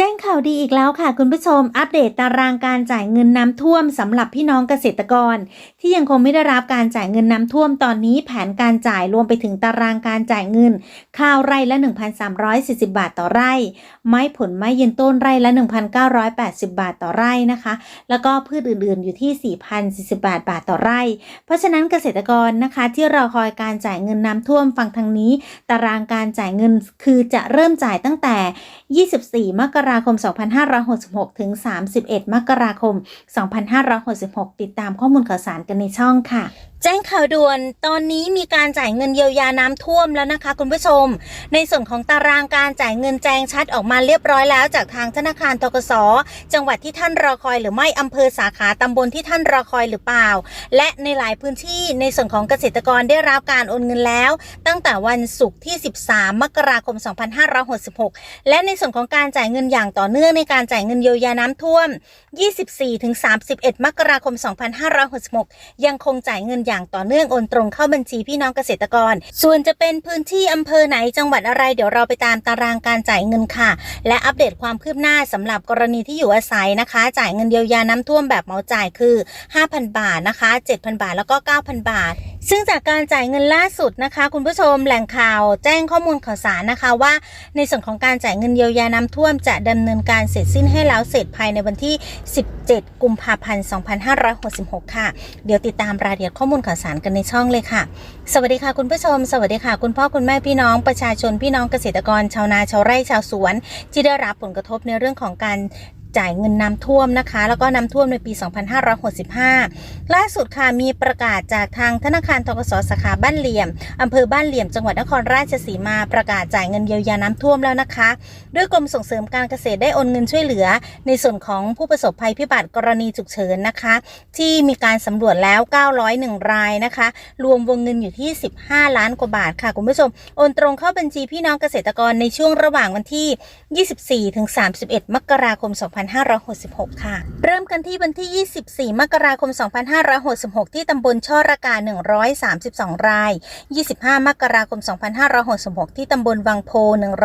แจ้งข่าวดีอีกแล้วค่ะคุณผู้ชม อัปเดตตารางการจ่ายเงินน้ำท่วมสำหรับพี่น้องเกษตรกร ที่ยังคงไม่ได้รับการจ่ายเงินน้ำท่วมตอนนี้แผนการจ่ายรวมไปถึงตารางการจ่ายเงิน ข้าวไร่ละ 1,340 บาทต่อไร่ ไม้ผลไม้ยืนต้นไร่ละ 1,980 บาทต่อไร่นะคะ แล้วก็พืชอื่นๆอยู่ที่ 4,040 บาทบาทต่อไร่ เพราะฉะนั้นเกษตรกรนะคะที่รอคอยการจ่ายเงินน้ำท่วมฟังทางนี้ ตารางการจ่ายเงินคือจะเริ่มจ่ายตั้งแต่ 24 มกราราคม 2566 ถึง 31 มกราคม 2566 ติดตามข้อมูลข่าวสารกันในช่องค่ะจ้งข่าวด่วนตอนนี้มีการจ่ายเงินเยียวยาน้ำท่วมแล้วนะคะคุณผู้ชม ในส่วนของตารางการจ่ายเงินแจ้งชัดออกมาเรียบร้อยแล้ว จากทางธนาคารทกสจังหวัดที่ท่านรอคอยหรือไม่อำเภอสาขาตำบลที่ท่านรอคอยหรือเปล่า และในหลายพื้นที่ในส่วนของเกษตรกรได้รับการโอนเงินแล้ว ตั้งแต่วันศุกร์ที่ 13 มกราคม 2566 และในส่วนของการจ่ายเงินอย่างต่อเนื่องในการจ่ายเงินเยียวยาน้ำท่วม 24-31 มกราคม 2566 ยังคงจ่ายเงินอย่างต่อเนื่องโอนตรงเข้าบัญชีพี่น้องเกษตรกร ส่วนจะเป็นพื้นที่อำเภอไหนจังหวัดอะไรเดี๋ยวเราไปตามตารางการจ่ายเงินค่ะ และอัปเดตความคืบหน้าสำหรับกรณีที่อยู่อาศัยนะคะ จ่ายเงินเยียวยาน้ำท่วมแบบเหมาจ่ายคือ 5,000 บาทนะคะ 7,000 บาทแล้วก็ 9,000 บาท ซึ่งจากการจ่ายเงินล่าสุดนะคะ คุณผู้ชมแหล่งข่าวแจ้งข้อมูลข่าวสารนะคะว่า ในส่วนของการจ่ายเงินเยียวยาน้ำท่วมจะดำเนินการเสร็จสิ้นให้แล้วเสร็จภายในวันที่ 17 กุมภาพันธ์ 2566 ค่ะ เดี๋ยวติดตามรายละเอียดข้อมูลข่าวสารกันในช่องเลยค่ะ สวัสดีค่ะคุณผู้ชม สวัสดีค่ะ คุณพ่อคุณแม่พี่น้องประชาชนพี่น้องเกษตรกรชาวนาชาวไร่ชาวสวน ที่ได้รับผลกระทบในเรื่องของการ จ่ายเงินน้ำท่วมนะคะ แล้วก็น้ำท่วมในปี 2565 ล่าสุดค่ะมีประกาศจากทางธนาคารทกสสาขาบ้านเหลี่ยมอำเภอบ้านเหลี่ยมจังหวัดนครราชสีมาประกาศจ่ายเงินเยียวยาน้ำท่วมแล้วนะคะ ด้วยกรมส่งเสริมการเกษตรได้โอนเงินช่วยเหลือ ในส่วนของผู้ประสบภัยพิบัติกรณีฉุกเฉินนะคะ ที่มีการสำรวจแล้ว 901 รายนะคะ รวมวงเงินอยู่ที่ 15 ล้านกว่าบาทค่ะคุณผู้ชมโอนตรงเข้าบัญชีพี่น้องเกษตรกรในช่วงระหว่างวันที่ 24ถึง31 มกราคม2566 ค่ะ เริ่มกันที่วันที่ 24 มกราคม 2566 ที่ตำบลช่อระกา 132 ราย 25 มกราคม 2566 ที่ตำบลวังโพ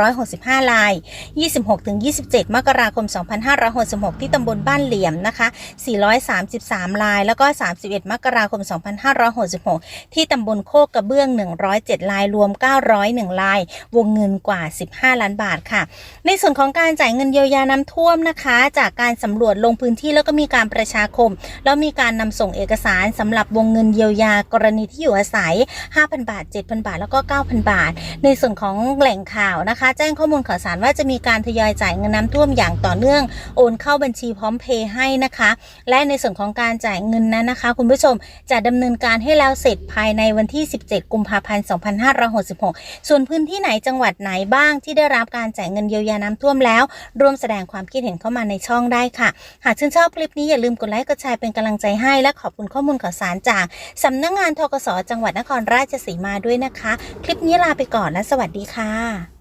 165 ราย 26-27 มกราคม 2566 ที่ตำบลบ้านเหลี่ยมนะคะ 433 ราย แล้วก็ 31 มกราคม 2566 ที่ตำบลโคกกระเบื้อง 107 ราย รวม 901 ราย วงเงินกว่า 15 ล้านบาทค่ะ ในส่วนของการจ่ายเงินเยียวยาน้ำท่วมนะคะจากการสำรวจลงพื้นที่แล้วก็มีการประชาคม แล้วมีการนำส่งเอกสารสำหรับวงเงินเยียวยากรณีที่อยู่อาศัย 5,000 บาท 7,000 บาทแล้วก็ 9,000 บาท ในส่วนของแหล่งข่าวนะคะ แจ้งข้อมูลข่าวสารว่าจะมีการทยอยจ่ายเงินน้ำท่วมอย่างต่อเนื่อง โอนเข้าบัญชีพร้อมเพย์ให้นะคะ และในส่วนของการจ่ายเงินนั้นนะคะ คุณผู้ชมจะดำเนินการให้แล้วเสร็จภายในวันที่ 17 กุมภาพันธ์ 2566 ส่วนพื้นที่ไหนจังหวัดไหนบ้างที่ได้รับการจ่ายเงินเยียวยาน้ำท่วมแล้วร่วมแสดงความคิดเห็นเข้ามาในช่องได้ค่ะ หากชื่นชอบคลิปนี้อย่าลืมกดไลค์กดแชร์เป็นกำลังใจให้และขอบคุณข้อมูลข่าวสารจากสำนักงานทกสจังหวัดนครราชสีมาด้วยนะคะ คลิปนี้ลาไปก่อนและสวัสดีค่ะ